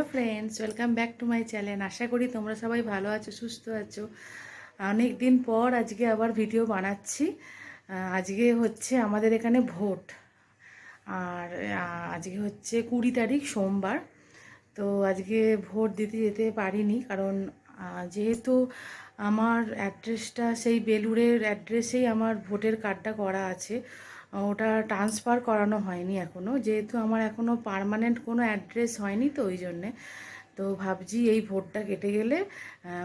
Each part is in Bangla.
Hello friends welcome back to my channel আশা করি তোমরা সবাই ভালো আছো, সুস্থ আছো। অনেক দিন পর আজকে আবার ভিডিও বানাচ্ছি। আজকে হচ্ছে আমাদের এখানে ভোট। আর আজকে হচ্ছে কুড়ি তারিখ সোমবার। তো আজকে ভোট দিতে যেতে পারিনি কারণ যেহেতু আমার অ্যাড্রেসটা সেই বেলুড়ের অ্যাড্রেসেই আমার ভোটের কার্ডটা করা আছে ওটা ট্রান্সফার করানো হয়নি এখনও যেহেতু আমার এখনও পারমানেন্ট কোনো অ্যাড্রেস হয়নি তো ওই জন্যে। তো ভাবছি এই ভোটটা কেটে গেলে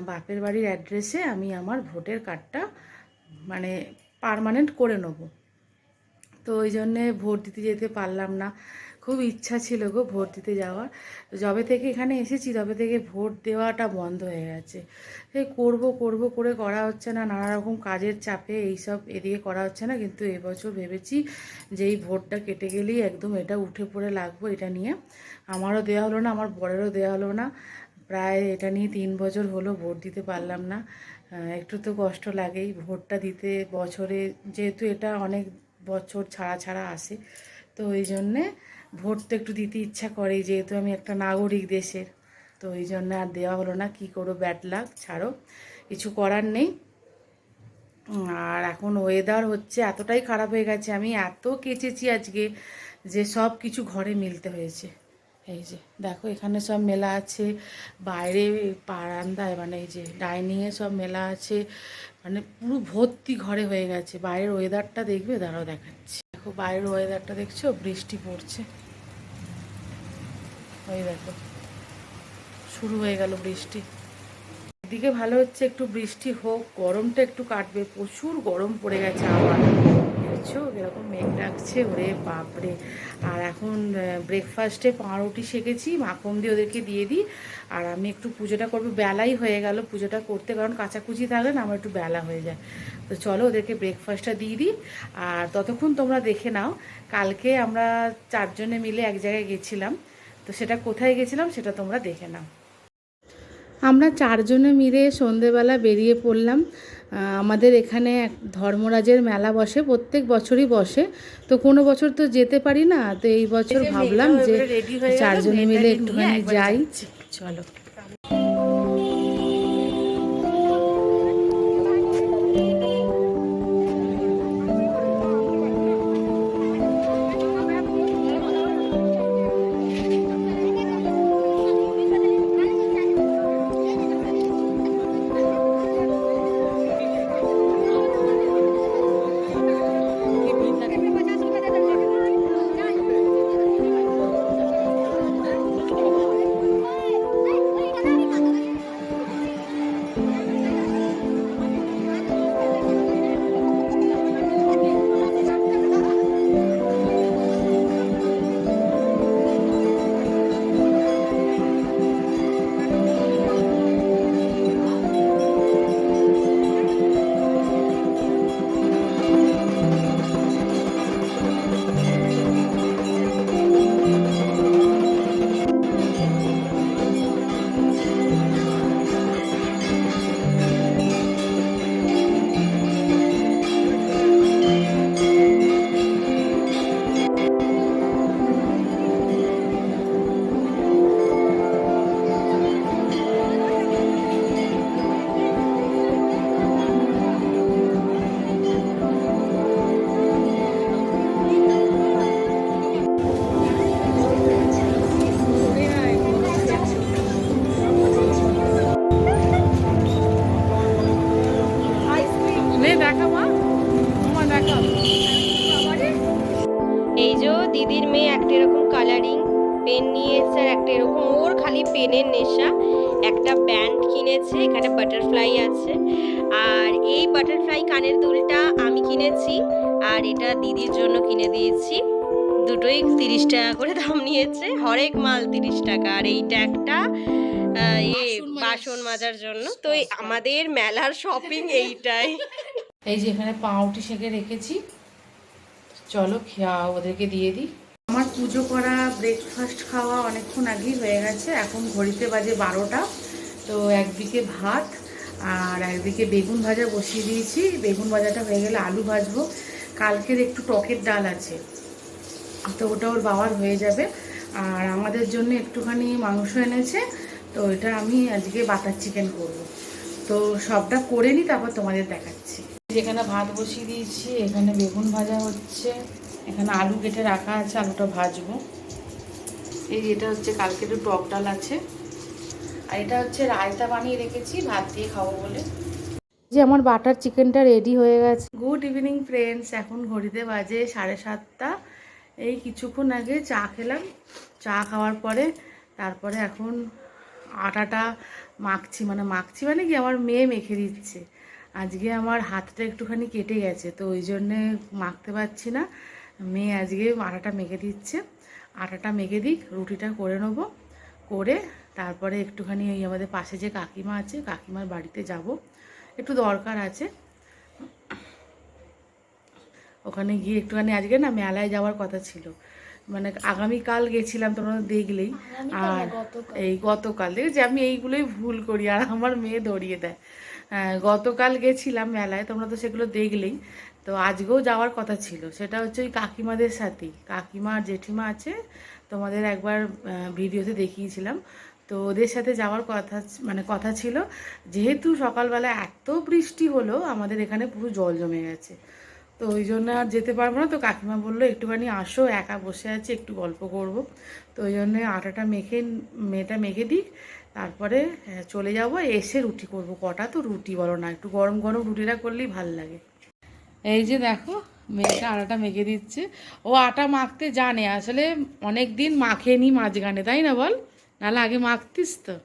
বাপের বাড়ির অ্যাড্রেসে আমি আমার ভোটের কার্ডটা মানে পারমানেন্ট করে নেব। তো ওই জন্যে ভোট দিতে যেতে পারলাম না। খুব ইচ্ছা ছিল গো ভোট দিতে যাওয়ার। যবে থেকে এখানে এসেছি তবে থেকে ভোট দেওয়াটা বন্ধ হয়ে গেছে। এই করব করব করে করা হচ্ছে না। নানা রকম কাজের চাপে এইসব এদিকে করা হচ্ছে না। কিন্তু এবছর ভেবেছি যে এই ভোটটা কেটে গেলেই একদম এটা উঠে পড়ে লাগবো এটা নিয়ে। আমারও দেওয়া হলো না, আমার বরেরও দেওয়া হলো না। প্রায় এটা নিয়ে তিন বছর হলো ভোট দিতে পারলাম না। একটু তো কষ্ট লাগেই ভোটটা দিতে। বছরে যেহেতু এটা অনেক বছর ছাড়া ছাড়া আসে। তো ওই জন্যে ভোট তো একটু দিতে ইচ্ছা করে, যেহেতু আমি একটা নাগরিক দেশের। তো ওই জন্য আর দেওয়া হলো না, কি করো ব্যাড লাগ ছাড়ো। কিছু করার নেই। আর এখন ওয়েদার হচ্ছে, এতটাই খারাপ হয়ে গেছে, আমি এত কেচেছি আজকে যে সব কিছু ঘরে মিলতে হয়েছে। এই যে, দেখো, এখানে সব মেলা আছে, বাইরে বারান্দায় মানে এই যে ডাইনিংয়ে সব মেলা আছে মানে পুরো ভর্তি ঘরে হয়ে গেছে। বাইরের ওয়েদারটা দেখবে, দাঁড়াও দেখাচ্ছি। দেখো, বাইরের ওয়েদারটা দেখছ, বৃষ্টি পড়ছে। ওই দেখো, শুরু হয়ে গেল বৃষ্টি। এদিকে ভালো হচ্ছে একটু বৃষ্টি হোক, গরমটা একটু কাটবে, প্রচুর গরম পড়ে গেছে আবার। দেখছ এরকম মেঘ ডাকছে ওরে বাপরে। আর এখন ব্রেকফাস্টে পাউরুটি সেকেছি, মাখন দিয়ে ওদেরকে দিয়ে দিই। আর আমি একটু পুজোটা করব, বেলাই হয়ে গেল পুজোটা করতে, কারণ কাচাকুচি থাকলে না আমার একটু বেলা হয়ে যায়। তো চলো ওদেরকে ব্রেকফাস্টটা দিয়ে দিই, আর ততক্ষণ তোমরা দেখে নাও। কালকে আমরা চারজনে মিলে এক জায়গায় গেছিলাম। তো সেটা কোথায় গেছিলাম সেটা তোমরা দেখে নাও। আমরা চারজনে মিলে সন্ধেবেলা বেরিয়ে পড়লাম। আমাদের এখানে এক ধর্মরাজের মেলা বসে প্রত্যেক বছরই বসে। তো কোনো বছর তো যেতে পারি না তো এই বছর ভাবলাম যে চারজনে মিলে একটুখানি যাই। চলো। এরকম ওর খালি পেনের নেশা। একটা ব্যান্ড কিনেছে এখানে বাটারফ্লাই আছে। আর এই বাটারফ্লাই কানের দুলটা আমি কিনেছি আর এটা দিদির জন্য কিনে দিয়েছি। দুটোই তিরিশ টাকা করে দাম নিয়েছে হরেক মাল তিরিশ টাকা। আর এইটা একটা বাসন মাজার। জন্য। তো এই আমাদের মেলার শপিং এইটাই। এই যে এখানে পাউটি সেকে রেখেছি। চলো খেয়া ওদেরকে দিয়ে দিই। আমার পুজো করা ব্রেকফাস্ট খাওয়া অনেকক্ষণ আগেই হয়ে গেছে। এখন ঘড়িতে বাজে বারোটা। তো একদিকে ভাত আর একদিকে বেগুন ভাজা বসিয়ে দিয়েছি। বেগুন ভাজাটা হয়ে গেলে আলু ভাজবো। কালকের একটু টকের ডাল আছে। তো ওটা ওর বাবার হয়ে যাবে। আর আমাদের জন্য একটুখানি মাংস এনেছে। তো এটা আমি আজকে বাটার চিকেন করব। তো সবটা করে নিই তারপর তোমাদের দেখাচ্ছি। যেখানে ভাত বসিয়ে দিয়েছি, এখানে বেগুন ভাজা হচ্ছে। এখানে আলু কেটে রাখা আছে, আলুটা ভাজবো। এই এটা হচ্ছে, কালকে একটু টক ডাল আছে। আর এটা হচ্ছে, রায়তা বানিয়ে রেখেছি, ভাত দিয়ে খাব বলে। যে আমার বাটার চিকেনটা রেডি হয়ে গেছে। গুড ইভিনিং ফ্রেন্ডস এখন ঘড়িতে বাজে সাড়ে সাতটা। এই কিছুক্ষণ আগে চা খেলাম। চা খাওয়ার পরে তারপরে এখন আটাটা মাখছি। মানে মাখছি মানে কি, আমার মেয়ে মেখে দিচ্ছে। আজকে আমার হাতটা একটুখানি কেটে গেছে, তো ওই জন্যে মাখতে পারছি না। মেয়ে আজকে আটাটা মেখে দিচ্ছে। আটাটা মেখে দিক রুটিটা করে নেব। করে তারপরে একটুখানি ওই আমাদের পাশে যে কাকিমা আছে কাকিমার বাড়িতে যাব। একটু দরকার আছে। ওখানে গিয়ে একটুখানি আজকে না মেলায় যাওয়ার কথা ছিল। মানে আগামীকাল গেছিলাম তোমরা দেখলেই। আর এই গতকাল দেখেছি আমি এইগুলোই ভুল করি আর আমার মেয়ে দৌড়িয়ে দেয়। হ্যাঁ, গতকাল গেছিলাম মেলায় তোমরা তো সেগুলো দেখলেই। তো আজকেও যাওয়ার কথা ছিল। সেটা হচ্ছে ওই কাকিমাদের সাথেই। কাকিমা আর জেঠিমা আছে, তোমাদের একবার ভিডিওতে দেখিয়েছিলাম। তো ওদের সাথে যাওয়ার কথা মানে কথা ছিল। যেহেতু সকালবেলা এত বৃষ্টি হলো, আমাদের এখানে পুরো জল জমে গেছে। তো ওই জন্য আর যেতে পারব না। তো কাকিমা বলল, একটুখানি আসো, একা বসে আছি, একটু গল্প করব। তো ওই জন্যে আটাটা মেখে, মেয়েটা মেখে দিক। তারপরে চলে যাব। এসে রুটি করব। কটা? তো রুটি বলো না, একটু গরম গরম রুটিটা করলেই ভালো লাগে। এই যে দেখো, মেয়েটা আটাটা মেখে দিচ্ছে। ও আটা মাখতে জানে, আসলে অনেক দিন মাখেনি মাঝখানে, তাই না বল? নাহলে আগে মাখতিস তো।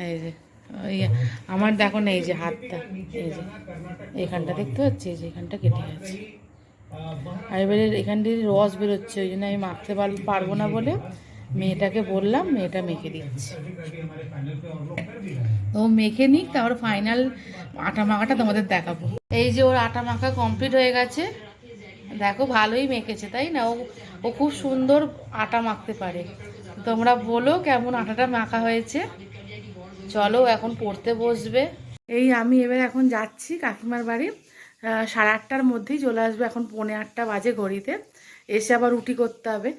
এই যে, ওই আমার দেখো না, এই যে হাতটা, এই যে এখানটা দেখতে পাচ্ছি? এই যে এখানটা কেটে গেছে। আর এবারে এখান দিয়ে রস বেরোচ্ছে, ওই জন্য আমি মাখতে পার- পারব না বলে। মেয়েটাকে বললাম, মেয়েটা মেখে দিচ্ছে ও মেখে নিক, তারপর ফাইনাল আটা মাখাটা তোমাদের দেখাবো। এই যে ওর আটা মাখা কমপ্লিট হয়ে গেছে। দেখো ভালোই মেখেছে, তাই না? ও ও খুব সুন্দর আটা মাখতে পারে। তোমরা বলো কেমন আটাটা মাখা হয়েছে। চলো এখন পড়তে বসবে। এই আমি এবার এখন যাচ্ছি কাকিমার বাড়ি। সাড়ে আটটার মধ্যেই চলে আসবে। এখন পৌনে আটটা বাজে ঘড়িতে। এসে আবার রুটি করতে হবে।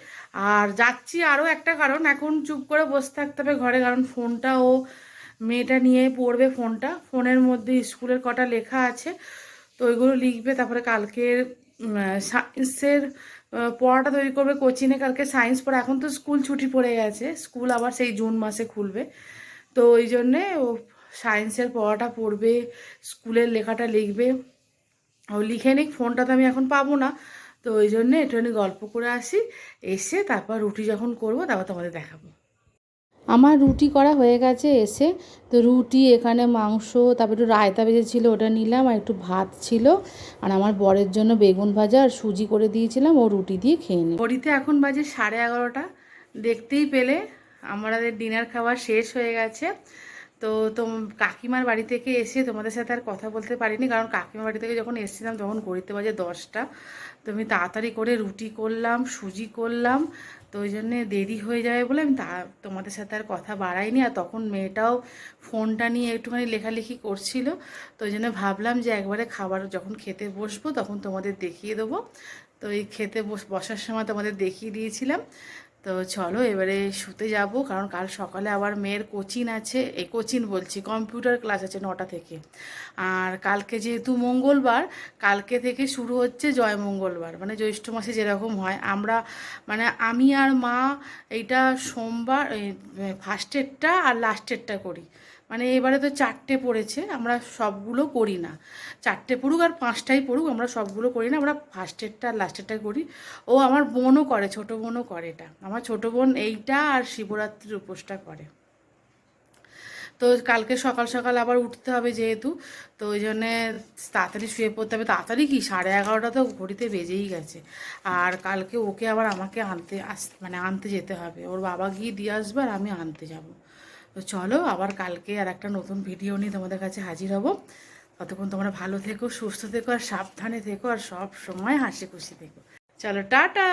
আর যাচ্ছি আরও একটা কারণ, এখন চুপ করে বসে থাকতে হবে ঘরে, কারণ ফোনটা ও মেয়েটা নিয়ে পড়বে ফোনটা। ফোনের মধ্যে স্কুলের কটা লেখা আছে, তো ওইগুলো লিখবে। তারপরে কালকের সায়েন্সের পড়াটা তৈরি করবে। কোচিনে কালকে সায়েন্স পড়া। এখন তো স্কুল ছুটি পড়ে গেছে। স্কুল আবার সেই জুন মাসে খুলবে। তো ওই জন্যে ও সায়েন্সের পড়াটা পড়বে, স্কুলের লেখাটা লিখবে। ও লিখে নিক ফোনটা তো আমি এখন পাবো না। তো ওই জন্যে একটুখানি গল্প করে আসি এসে তারপর রুটি যখন করব তারপর তোমাদের দেখাবো। আমার রুটি করা হয়ে গেছে এসে তো রুটি এখানে মাংস তারপর একটু রায়তা ভেজেছিল ওটা নিলাম আর একটু ভাত ছিল। আর আমার বরের জন্য বেগুন ভাজা আর সুজি করে দিয়েছিলাম ও রুটি দিয়ে খেয়ে নিই বড়িতে এখন বাজে সাড়ে এগারোটা দেখতেই পেলে। আমাদের ডিনার খাওয়া শেষ হয়ে গেছে। তো তোম, কাকিমার বাড়ি থেকে এসে তোমাদের সাথে আর কথা বলতে পারিনি, কারণ কাকিমার বাড়ি থেকে যখন এসেছিলাম তখন ঘড়িতে বাজে দশটা। তো আমি তাড়াতাড়ি করে রুটি করলাম, সুজি করলাম, তো ওই জন্যে দেরি হয়ে যাবে বলে আমি তা, তোমাদের সাথে আর কথা বাড়াইনি। আর তখন মেয়েটাও ফোনটা নিয়ে একটুখানি লেখালেখি করছিল, তো ওই জন্য ভাবলাম যে একবারে খাবার যখন খেতে বসবো তখন তোমাদের দেখিয়ে দেবো। তো এই খেতে বস, বসার সময় তোমাদের দেখিয়ে দিয়েছিলাম। তো চলো এবারে শুতে যাব, কারণ কাল সকালে আবার মেয়ের কোচিং আছে এই কোচিং বলছি, কম্পিউটার ক্লাস আছে নটা থেকে। আর কালকে যেহেতু মঙ্গলবার, কালকে থেকে শুরু হচ্ছে জয় মঙ্গলবার মানে জ্যৈষ্ঠ মাসে যেরকম হয়। আমরা মানে আমি আর মা এইটা সোমবার ফার্স্টেরটা আর লাস্টেরটা করি। মানে এবারে তো চারটে পড়েছে, আমরা সবগুলো করি না। চারটে পড়ুক আর পাঁচটাই পড়ুক, আমরা সবগুলো করি না, আমরা ফার্স্টেরটা আর লাস্টেরটা করি। ও আমার বোনও করে, ছোটো বোনও করে এটা। আমার ছোটো বোন এইটা আর শিবরাত্রির উপোসটা করে। তো কালকে সকাল সকাল আবার উঠতে হবে যেহেতু, তো ওই জন্যে তাড়াতাড়ি শুয়ে পড়তে হবে। তাড়াতাড়ি কি? সাড়ে এগারোটা তো ঘড়িতে বেজেই গেছে। আর কালকে ওকে আবার আমাকে আনতে আস মানে আনতে যেতে হবে। ওর বাবা গিয়ে দিয়ে আসবে আর আমি আনতে যাব। তো চলো আবার কালকে আর একটা নতুন ভিডিও নিয়ে তোমাদের কাছে হাজির হব। ততক্ষণ তোমরা ভালো থেকো, সুস্থ থেকো, আর সাবধানে থেকো, আর সব সময় হাসি খুশি থেকো। চলো, টাটা!